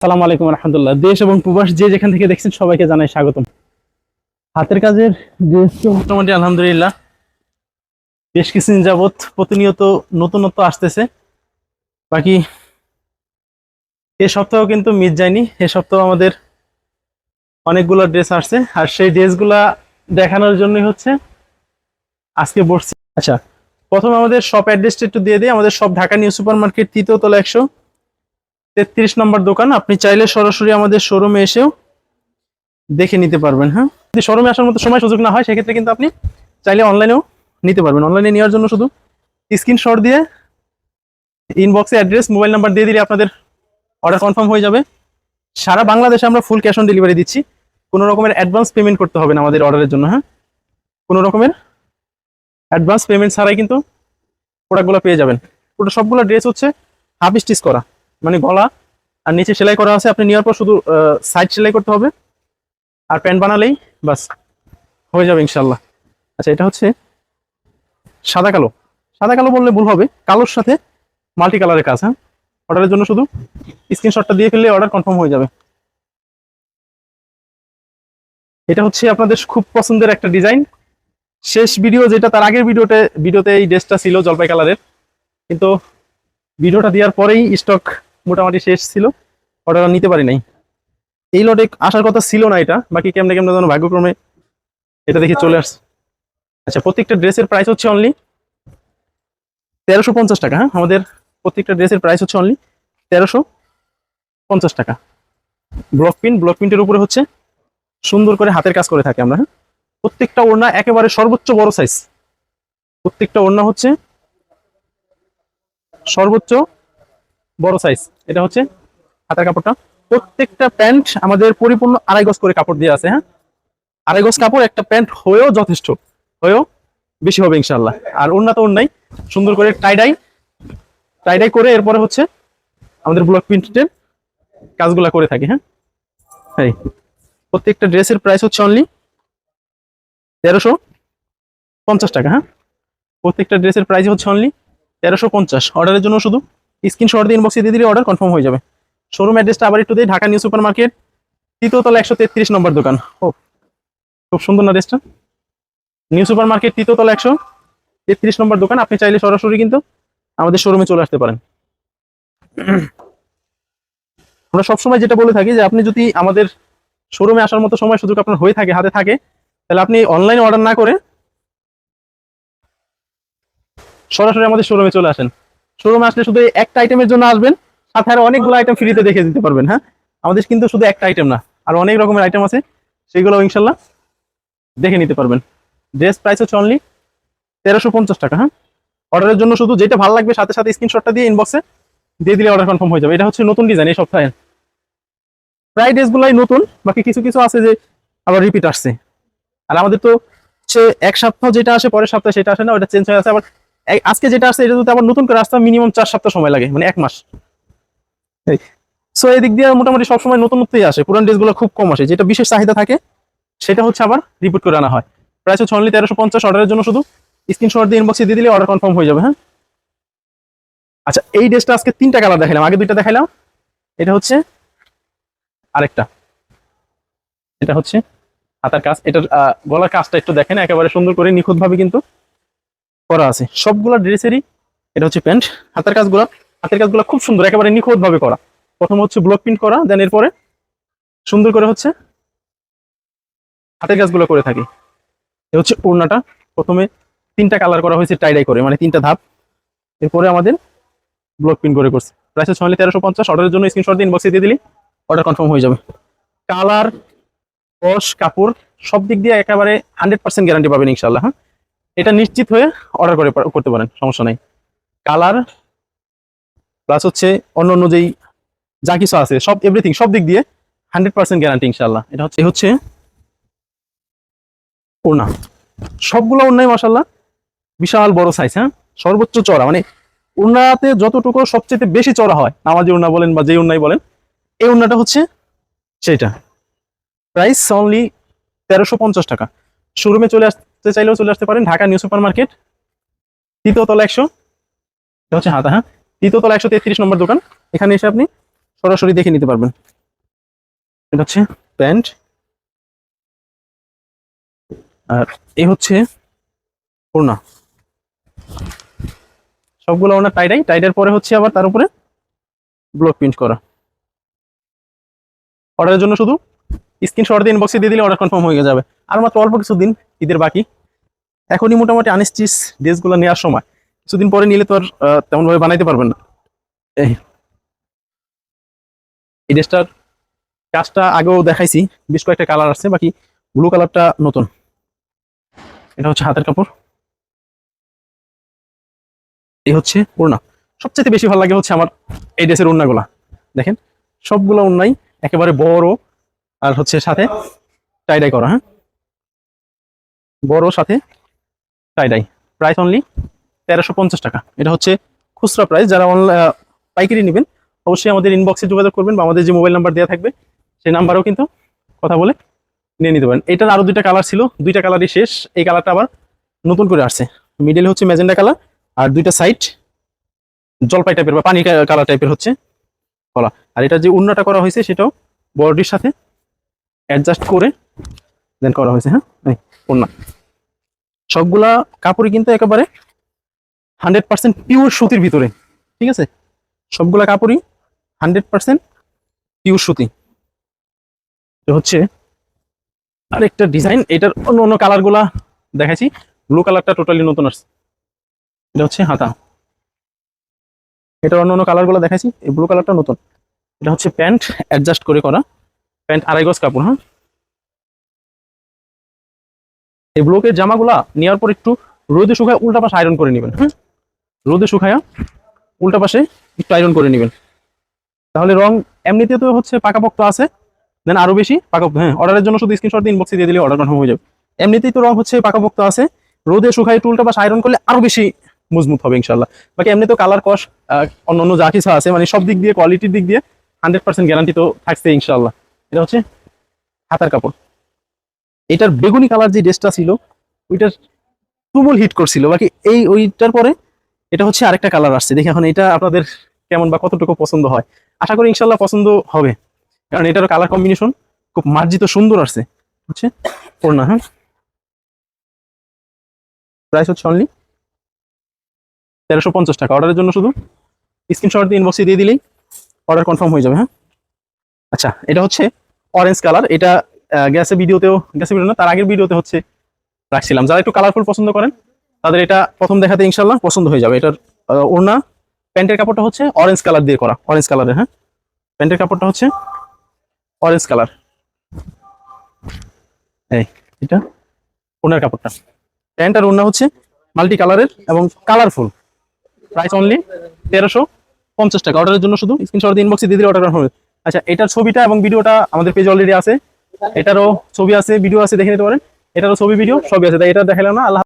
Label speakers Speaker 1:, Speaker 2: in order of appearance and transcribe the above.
Speaker 1: সালাম আলাইকুম রহমতুল্লাহ। দেশ এবং প্রবাস যে যেখান থেকে দেখছেন সবাইকে জানাই স্বাগতম। হাতের কাজের মোটামুটি আলহামদুলিল্লাহ, বেশ কিছুদিন যাবৎ প্রতিনিয়ত নতুনত্ব আসতেছে। বাকি এ সপ্তাহ কিন্তু মিস যায়নি। এ সপ্তাহ আমাদের অনেকগুলো ড্রেস আসছে। আর সেই ড্রেসগুলা দেখানোর জন্যই হচ্ছে আজকে বসছি। আচ্ছা প্রথম আমাদের শপ অ্যাড্রেসটা একটু দিয়ে দিই। আমাদের সব ঢাকা নিউ সুপার মার্কেট তৃতীয় তলা একশো। তেত্রিশ নম্বর দোকান, আপনি চাইলে সরাসরি আমাদের শোরুমে এসেও দেখে নিতে পারবেন হ্যাঁ? যদি শোরুমে আসার মতো সময় সুযোগ না হয়, সেক্ষেত্রে কিন্তু আপনি চাইলে অনলাইনেও নিতে পারবেন। অনলাইনে নেওয়ার জন্য শুধু স্ক্রিনশট দিয়ে ইনবক্সে অ্যাড্রেস মোবাইল নাম্বার দিয়ে দিলে আপনাদের অর্ডার কনফার্ম হয়ে যাবে। সারা বাংলাদেশে আমরা ফুল ক্যাশ অন ডেলিভারি দিচ্ছি। কোনো রকমের অ্যাডভান্স পেমেন্ট করতে হবে না আমাদের অর্ডারের জন্য হ্যাঁ? কোনো রকমের অ্যাডভান্স পেমেন্ট ছাড়াই কিন্তু প্রোডাক্টগুলো পেয়ে যাবেন। ওটা সবগুলো ড্রেস হচ্ছে হাফ স্টিচ করা। মানে গলা, আর নিচে সেলাই করা আছে, আপনি নেওয়ার পর শুধু সাইড সেলাই করতে হবে। আর প্যান্ট বানালেই, বাস, হয়ে যাবে ইনশাল্লাহ আচ্ছা এটা হচ্ছে সাদা কালো। সাদা কালো বললে ভুল হবে, কালোর সাথে মাল্টি কালারের কাজ হ্যাঁ? অর্ডারের জন্য শুধু স্ক্রিনশটটা দিয়ে ফেললে অর্ডার কনফার্ম হয়ে যাবে। এটা হচ্ছে আপনাদের খুব পছন্দের একটা ডিজাইন শেষ ভিডিও যেটা, তার আগের ভিডিওতে ভিডিওতে এই ড্রেসটা ছিল জলপাই কালারের কিন্তু ভিডিওটা দেওয়ার পরেই স্টক মোটামুটি শেষ ছিল। অর্ডার নিতে পারি নাই। এই লটে আসার কথা ছিল না এটা, বাকি কেমনে কেমনে যেন ভাগ্যক্রমে এটা দেখে চলে আসছে। আচ্ছা প্রত্যেকটা ড্রেসের প্রাইস হচ্ছে অনলি তেরোশো পঞ্চাশ টাকা হ্যাঁ? আমাদের প্রত্যেকটা ড্রেসের প্রাইস হচ্ছে অনলি তেরোশো পঞ্চাশ টাকা। ব্লক প্রিন্ট ব্লক প্রিন্টের উপরে হচ্ছে সুন্দর করে হাতের কাজ করে থাকি আমরা হ্যাঁ? প্রত্যেকটা ওড়না একেবারে সর্বোচ্চ বড় সাইজ প্রত্যেকটা ওড়না হচ্ছে সর্বোচ্চ বড় সাইজ এটা হচ্ছে হাতের কাপড়টা। প্রত্যেকটা প্যান্ট আমাদের পরিপূর্ণ আড়াই গজ করে কাপড় দিয়ে আছে হ্যাঁ? আড়াই গজ কাপড়, একটা প্যান্ট হয়েও যথেষ্ট। হয়েও বেশি হবে ইনশাল্লাহ আর ওড়না তো ওড়নাই। সুন্দর করে টাইডাই টাইডাই করে এরপরে হচ্ছে আমাদের ব্লক প্রিন্টের কাজগুলা করে থাকি হ্যাঁ? এই, প্রত্যেকটা ড্রেসের প্রাইস হচ্ছে অনলি তেরোশো পঞ্চাশ টাকা হ্যাঁ? প্রত্যেকটা ড্রেসের প্রাইস হচ্ছে অনলি তেরোশো পঞ্চাশ। অর্ডারের জন্য শুধু স্ক্রিনশট দিয়ে ইনবক্সে দিয়ে দিলে অর্ডার কনফার্ম হয়ে যাবে। শোরুম অ্যাড্রেসটা আবার একটু দিই, ঢাকা নিউ সুপার মার্কেট তৃতীয়তলা একশো তেত্রিশ নম্বর দোকান। ও, খুব সুন্দর না ড্রেসটা নিউ সুপার মার্কেট তৃতীয়তলা একশো তেত্রিশ নম্বর দোকান। আপনি চাইলে সরাসরি কিন্তু আমাদের শোরুমে চলে আসতে পারেন। আমরা সবসময় যেটা বলে থাকি যে, আপনি যদি আমাদের শোরুমে আসার মতো সময় সুযোগ আপনার হয়ে থাকে, হাতে থাকে, তাহলে আপনি অনলাইনে অর্ডার না করে সরাসরি আমাদের শোরুমে চলে আসেন। শোরুমে আসলে শুধু একটা আইটেমের জন্য আসবেন, সাথে আরও অনেকগুলো আইটেম ফ্রিতে দেখে দিতে পারবেন হ্যাঁ? আমাদের কিন্তু শুধু একটা আইটেম না, আর অনেক রকমের আইটেম আছে, সেগুলো ইনশাল্লাহ দেখে নিতে পারবেন। ড্রেস প্রাইস হচ্ছে অনলি তেরোশো পঞ্চাশ টাকা হ্যাঁ? অর্ডারের জন্য শুধু যেটা ভালো লাগবে, সাথে সাথে স্ক্রিনশটটা দিয়ে ইনবক্সে দিয়ে দিলে অর্ডার কনফার্ম হয়ে যাবে। এটা হচ্ছে নতুন ডিজাইন এই সপ্তাহে। প্রায় ড্রেসগুলাই নতুন, বাকি কিছু কিছু আছে যে আবার রিপিট আসছে। আর আমাদের তো হচ্ছে এক সপ্তাহ যেটা আসে, পরের সপ্তাহে সেটা আসে না, ওটা চেঞ্জ হয়ে আছে, আবার আজকে যেটা আসছে এটা যদি আবার নতুন করে আসতে মিনিমাম চার সপ্তাহ সময় লাগে মানে এক মাস। সো এই দিক দিয়ে মোটামুটি সবসময় নতুনত্বই আসে। পুরান ড্রেসগুলো খুব কম আসে। যেটা বিশেষ চাহিদা থাকে, সেটা হচ্ছে আবার রিপোর্ট করে আনা হয়। প্রাইস হচ্ছে অনলি তেরোশো পঞ্চাশ অর্ডারের জন্য শুধু স্ক্রিনশট দিয়ে ইনবক্সে দিয়ে দিলে অর্ডার কনফার্ম হয়ে যাবে হ্যাঁ? আচ্ছা এই ড্রেসটা আজকে তিনটা কালার দেখালাম। আগে দুইটা দেখালাম। এটা হচ্ছে আরেকটা। এটা হচ্ছে হাতার কাজ। এটার গলার কাজটা একটু দেখেন, একেবারে সুন্দর করে নিখুঁত ভাবে কিন্তু করা আছে। সবগুলা ড্রেসেরই এটা হচ্ছে প্যান্ট, হাতের কাজগুলো। হাতের কাজগুলো খুব সুন্দর, একেবারে নিখুঁত ভাবে করা। প্রথম হচ্ছে ব্লক প্রিন্ট করা দেন এরপরে সুন্দর করে হচ্ছে হাতের কাজগুলো করে থাকি। এ হচ্ছে ওড়নাটা। প্রথমে তিনটা কালার করা হয়েছে টাইডাই করে মানে তিনটা ধাপ। এরপরে আমাদের ব্লক প্রিন্ট করে করছে। প্রাইস হচ্ছে অনলি তেরোশো পঞ্চাশ অর্ডারের জন্য স্ক্রিনশট দিয়ে ইনবক্সে দিয়ে দিলি অর্ডার কনফার্ম হয়ে যাবে। কালার কস কাপড় সব দিক দিয়ে একেবারে হান্ড্রেড পার্সেন্ট গ্যারান্টি পাবেন ইনশাল্লাহ হ্যাঁ? এটা নিশ্চিত হয়ে অর্ডার করে করতে পারেন, সমস্যা নাই। কালার প্লাস হচ্ছে অন্য অন্য যেই যা কিছু আছে, সব এভরিথিং সব দিক দিয়ে হান্ড্রেড পার্সেন্ট গ্যারান্টি ইনশাল্লাহ এটা হচ্ছে হচ্ছে ওনা সবগুলো অন্যায় মশাল্লাহ বিশাল বড় সাইজ হ্যাঁ? সর্বোচ্চ চড়া মানে উন্নাতে যতটুকু সবচেয়ে বেশি চড়া হয়, নামাজি উন্না বলেন বা যে উন্নাই বলেন, এই উন্নাটা হচ্ছে সেইটা। প্রাইস অনলি তেরোশো টাকা। শোরুমে চলে আসতে চাইলেও চলে আসতে পারেন ঢাকা নিউ সুপার মার্কেট তৃতীয়তলা একশো। এটা হচ্ছে হাতা হ্যাঁ? তৃতীয়তলা একশো তেত্রিশ নম্বর দোকান। এখানে এসে আপনি সরাসরি দেখে নিতে পারবেন। এটা হচ্ছে প্যান্ট। আর এই হচ্ছে ওড়না। সবগুলো ওনার টাইডাই টাইডের পরে হচ্ছে আবার তার উপরে ব্লক প্রিন্ট করা। অর্ডারের জন্য শুধু স্ক্রিনশট দিয়ে ইনবক্সে দিয়ে দিলে অর্ডার কনফার্ম হয়ে যাবে। আর মাত্র অল্প কিছুদিন ঈদের বাকি। এখনই মোটামুটি আনস্টিচ ড্রেসগুলো নেওয়ার সময়। কিছুদিন পরে নিলে তো আর তেমনভাবে বানাইতে পারবেন না। এই ড্রেসটার কাজটা আগেও দেখাইছি, বেশ কয়েকটা কালার আছে, বাকি ব্লু কালারটা নতুন। এটা হচ্ছে হাতের কাপড়। এই হচ্ছে ওড়না। সবচেয়ে বেশি ভালো লাগে হচ্ছে আমার এই ড্রেসের ওড়নাগুলা। দেখেন, সবগুলো ওড়নাই একেবারে বড় আর হচ্ছে সাথে টাইডাই করা হ্যাঁ? বড় সাথে টাইডাই প্রাইস অনলি তেরোশো পঞ্চাশ টাকা। এটা হচ্ছে খুচরা প্রাইস যারা অনলাইন পাইকারি নেবেন, অবশ্যই আমাদের ইনবক্সে যোগাযোগ করবেন বা আমাদের যে মোবাইল নাম্বার দেওয়া থাকবে, সেই নাম্বারেও কিন্তু কথা বলে নিয়ে নিতে পারেন। এটার আরও দুইটা কালার ছিল, দুইটা কালারই শেষ। এই কালারটা আবার নতুন করে আসছে। মিডল হচ্ছে ম্যাজেন্ডা কালার আর দুইটা সাইড জলপাই টাইপের বা পানি কালার টাইপের হচ্ছে কলা। আর এটা যে উন্নটা করা হয়েছে, সেটাও বডির সাথে অ্যাডজাস্ট করে দেন করা হয়েছে হ্যাঁ? ওড়না। সবগুলা কাপড়ই কিন্তু একেবারে হান্ড্রেড পার্সেন্ট পিওর সুতির ভিতরে, ঠিক আছে? সবগুলা কাপড়ই হান্ড্রেড পার্সেন্ট পিওর সুতি। এটা হচ্ছে আরেকটা ডিজাইন এটার অন্য অন্য কালারগুলা দেখাচ্ছি ব্লু কালারটা টোটালি নতুন আসছে। এটা হচ্ছে হাতা। এটার অন্য অন্য কালারগুলো দেখাচ্ছি এই ব্লু কালারটা নতুন। এটা হচ্ছে প্যান্ট অ্যাডজাস্ট করে করা। প্যান্ট আড়াই গজ কাপড় হ্যাঁ? এই ব্লকের জামাগুলা নেওয়ার পর একটু রোদে শুকায় উল্টা পাশে আয়রন করে নেবেন। হ্যাঁ রোদে শুকায়া উল্টা পাশে একটু আয়রন করে নেবেন। তাহলে রং এমনিতে তো হচ্ছে পাকাপোক্ত আছে দেন আরও বেশি পাকাপোক্ত হ্যাঁ অর্ডারের জন্য শুধু স্ক্রিনশট দিয়ে ইনবক্সে দিয়ে দিলে অর্ডার কনফার্ম হয়ে যাবে। এমনিতেই তো রং হচ্ছে পাকাপোক্ত আছে, রোদে শুকায় একটু উল্টা পাশে আয়রন করলে আরও বেশি মজবুত হবে ইনশাল্লাহ বাকি এমনি তো কালার কস অন্য অন্য যা কিছু আছে মানে সব দিক দিয়ে কোয়ালিটির দিক দিয়ে হান্ড্রেড পার্সেন্ট গ্যারান্টি তো থাকছে ইনশাল্লাহ এটা হচ্ছে হাতার কাপড়। এটার বেগুনি কালার যে ড্রেসটা ছিল, ওইটার তুমুল হিট করছিল। বাকি এই ওইটার পরে এটা হচ্ছে আরেকটা কালার আসছে। দেখি এখন এটা আপনাদের কেমন বা কতটুকু পছন্দ হয়। আশা করি ইনশাল্লাহ পছন্দ হবে। কারণ এটারও কালার কম্বিনেশন খুব মার্জিত সুন্দর আসছে। হচ্ছে ওড়না হ্যাঁ? প্রাইস হচ্ছে অনলি তেরোশো পঞ্চাশ টাকা। অর্ডারের জন্য শুধু স্ক্রিনশট দিয়ে ইনবক্সে দিয়ে দিলেই অর্ডার কনফার্ম হয়ে যাবে হ্যাঁ? আচ্ছা এটা হচ্ছে অরেঞ্জ কালার এটা গ্যাসে ভিডিওতেও গ্যাসে ভিডিও না, তার আগের ভিডিওতে হচ্ছে রাখছিলাম। যারা একটু কালারফুল পছন্দ করেন, তাদের এটা প্রথম দেখাতে ইনশাল্লাহ পছন্দ হয়ে যাবে। এটার ওড়না, প্যান্টের কাপড়টা হচ্ছে অরেঞ্জ কালার দিয়ে করা অরেঞ্জ কালারের হ্যাঁ? প্যান্টের কাপড়টা হচ্ছে অরেঞ্জ কালার এই, এটা ওনার কাপড়টা। প্যান্ট আর ওড়না হচ্ছে মাল্টি কালারের এবং কালারফুল প্রাইস অনলি তেরোশো পঞ্চাশ টাকা। অর্ডারের জন্য শুধু স্ক্রিনশট দিয়ে ইনবক্সে দিয়ে দিলে অর্ডার হবে। আচ্ছা এটার ছবিটা এবং ভিডিওটা আমাদের পেজ অলরেডি আছে। এটারও ছবি আছে ভিডিও আছে, দেখে নিতে পারেন। এটারও ছবি ভিডিও সবই আছে। তাই এটা দেখালাম না, আল্লাহ